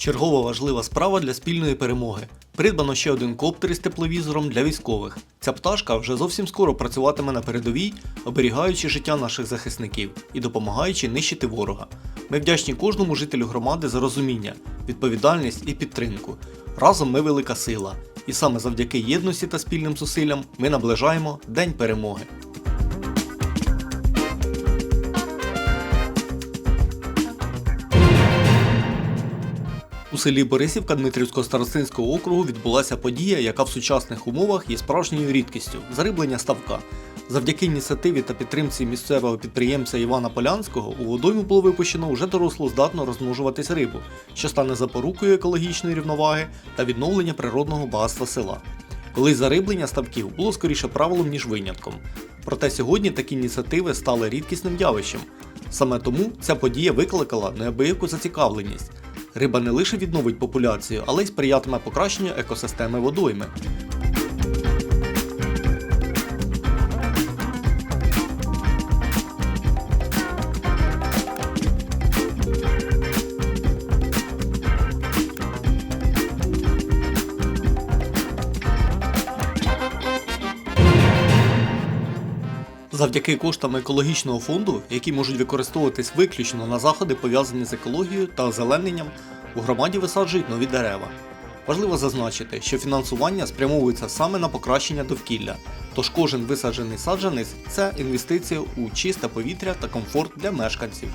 Чергова важлива справа для спільної перемоги. Придбано ще один коптер із тепловізором для військових. Ця пташка вже зовсім скоро працюватиме на передовій, оберігаючи життя наших захисників і допомагаючи нищити ворога. Ми вдячні кожному жителю громади за розуміння, відповідальність і підтримку. Разом ми велика сила. І саме завдяки єдності та спільним зусиллям ми наближаємо День перемоги. Селі Борисівка Дмитрівського старостинського округу відбулася подія, яка в сучасних умовах є справжньою рідкістю зариблення ставка. Завдяки ініціативі та підтримці місцевого підприємця Івана Полянського у водойму було випущено вже доросло здатно розмножуватись рибу, що стане запорукою екологічної рівноваги та відновлення природного багатства села. Колись зариблення ставків було скоріше правилом, ніж винятком. Проте сьогодні такі ініціативи стали рідкісним явищем. Саме тому ця подія викликала неабияку зацікавленість. Риба не лише відновить популяцію, але й сприятиме покращенню екосистеми водойми. Завдяки коштам екологічного фонду, які можуть використовуватись виключно на заходи, пов'язані з екологією та озелененням, у громаді висаджують нові дерева. Важливо зазначити, що фінансування спрямовується саме на покращення довкілля, тож кожен висаджений саджанець це інвестиція у чисте повітря та комфорт для мешканців.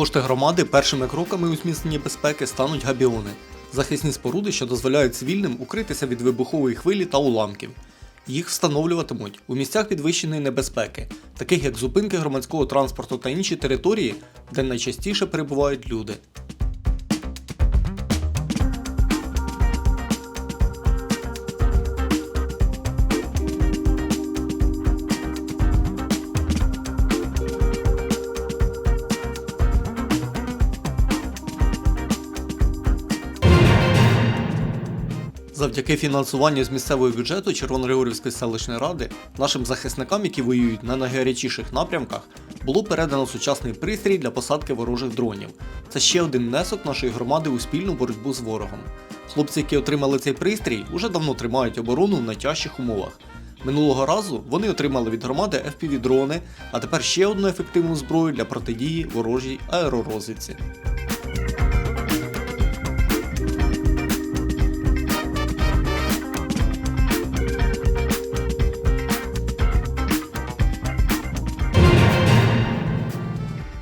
Кошти громади першими кроками у зміцненні безпеки стануть габіони захисні споруди, що дозволяють цивільним укритися від вибухової хвилі та уламків. Їх встановлюватимуть у місцях підвищеної небезпеки, таких як зупинки громадського транспорту та інші території, де найчастіше перебувають люди. Завдяки фінансуванню з місцевого бюджету Червоногригорівської селищної ради нашим захисникам, які воюють на найгарячіших напрямках, було передано сучасний пристрій для посадки ворожих дронів. Це ще один внесок нашої громади у спільну боротьбу з ворогом. Хлопці, які отримали цей пристрій, уже давно тримають оборону в найтяжчих умовах. Минулого разу вони отримали від громади FPV-дрони, а тепер ще одну ефективну зброю для протидії ворожій аеророзвідці.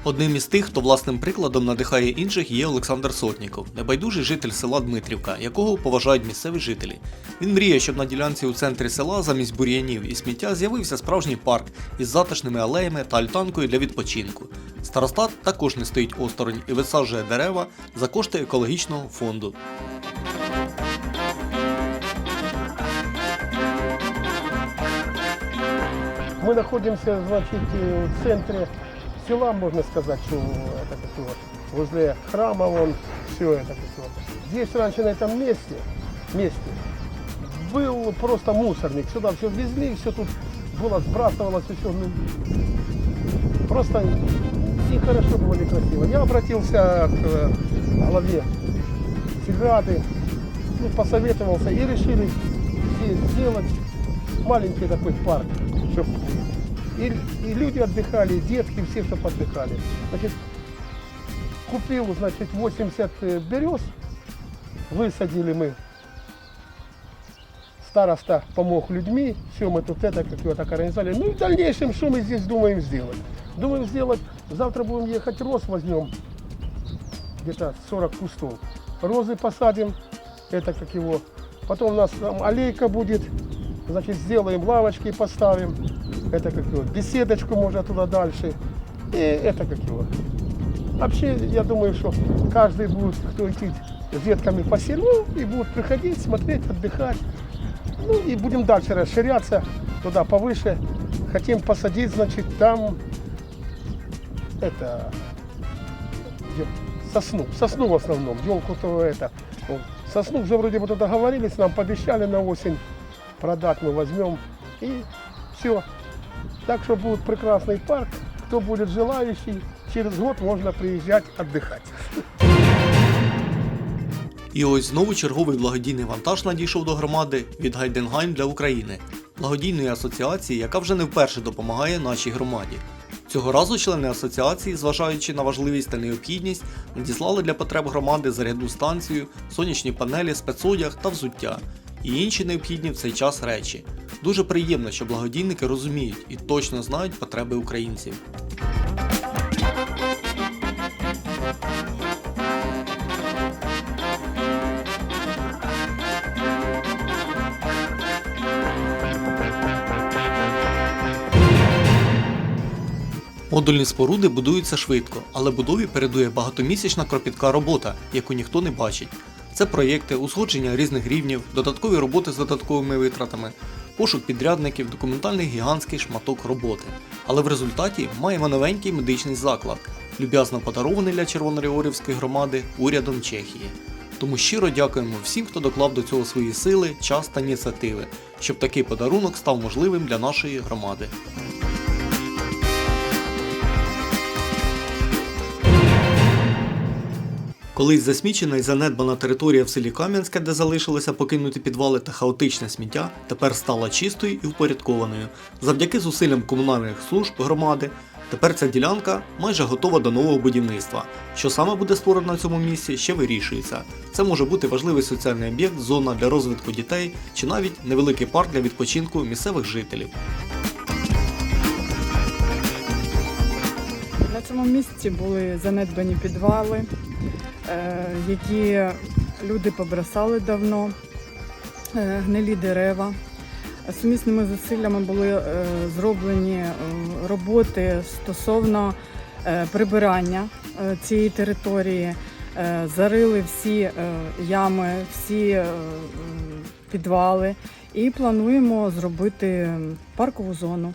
Одним із тих, хто власним прикладом надихає інших, є Олександр Сотніков, небайдужий житель села Дмитрівка, якого поважають місцеві жителі. Він мріє, щоб на ділянці у центрі села замість бур'янів і сміття з'явився справжній парк із затишними алеями та альтанкою для відпочинку. Старостат також не стоїть осторонь і висаджує дерева за кошти екологічного фонду. Мы находимся, значит, в центре села, можно сказать, что это как его, возле храма вон, все это как его. Здесь раньше на этом месте, месте был просто мусорник. Сюда все везли, все тут было, сбрасывалось, все. Ну, просто нехорошо было, некрасиво. Я обратился к э, главе Сиграды, ну, посоветовался и решили здесь сделать маленький такой парк, чтобы и, и люди отдыхали, и детки, все, чтобы отдыхали. Значит, купил, значит, 80 берез, высадили мы. Староста помог людьми, все мы тут это, как его так организовали. Ну и в дальнейшем, что мы здесь думаем сделать? Думаем сделать, завтра будем ехать роз возьмем, где-то 40 кустов. Розы посадим, это как его. Потом у нас там аллейка будет, значит, сделаем лавочки, поставим. Это как его, беседочку можно туда дальше. И это как его. Вообще, я думаю, что каждый будет, кто идти с детками по селу, и будут приходить, смотреть, отдыхать. Ну и будем дальше расширяться туда повыше. Хотим посадить, значит, там это сосну, сосну в основном, елку то это. Сосну уже вроде бы договорились, нам пообещали на осень продать, мы возьмем и все. Так что будет прекрасный парк, кто будет желающий, через год можно приезжать отдыхать. І ось знову черговий благодійний вантаж надійшов до громади від Гайденгайм для України, благодійної асоціації, яка вже не вперше допомагає нашій громаді. Цього разу члени асоціації, зважаючи на важливість та необхідність, надіслали для потреб громади зарядну станцію, сонячні панелі, спецодяг та взуття і інші необхідні в цей час речі. Дуже приємно, що благодійники розуміють і точно знають потреби українців. Модульні споруди будуються швидко, але будові передує багатомісячна кропітка робота, яку ніхто не бачить. Це проєкти, узгодження різних рівнів, додаткові роботи з додатковими витратами, пошук підрядників, документальний гігантський шматок роботи. Але в результаті маємо новенький медичний заклад, люб'язно подарований для Червоноріорівської громади урядом Чехії. Тому щиро дякуємо всім, хто доклав до цього свої сили, час та ініціативи, щоб такий подарунок став можливим для нашої громади. Колись засмічена і занедбана територія в селі Кам'янське, де залишилися покинуті підвали та хаотичне сміття, тепер стала чистою і впорядкованою. Завдяки зусиллям комунальних служб громади. Тепер ця ділянка майже готова до нового будівництва. Що саме буде створено на цьому місці, ще вирішується. Це може бути важливий соціальний об'єкт, зона для розвитку дітей чи навіть невеликий парк для відпочинку місцевих жителів. На цьому місці були занедбані підвали, які люди побросали давно, е, гнилі дерева. Сумісними зусиллями були е, зроблені е, роботи стосовно е, прибирання е, цієї території, Е, зарили всі е, ями, всі е, підвали і плануємо зробити паркову зону.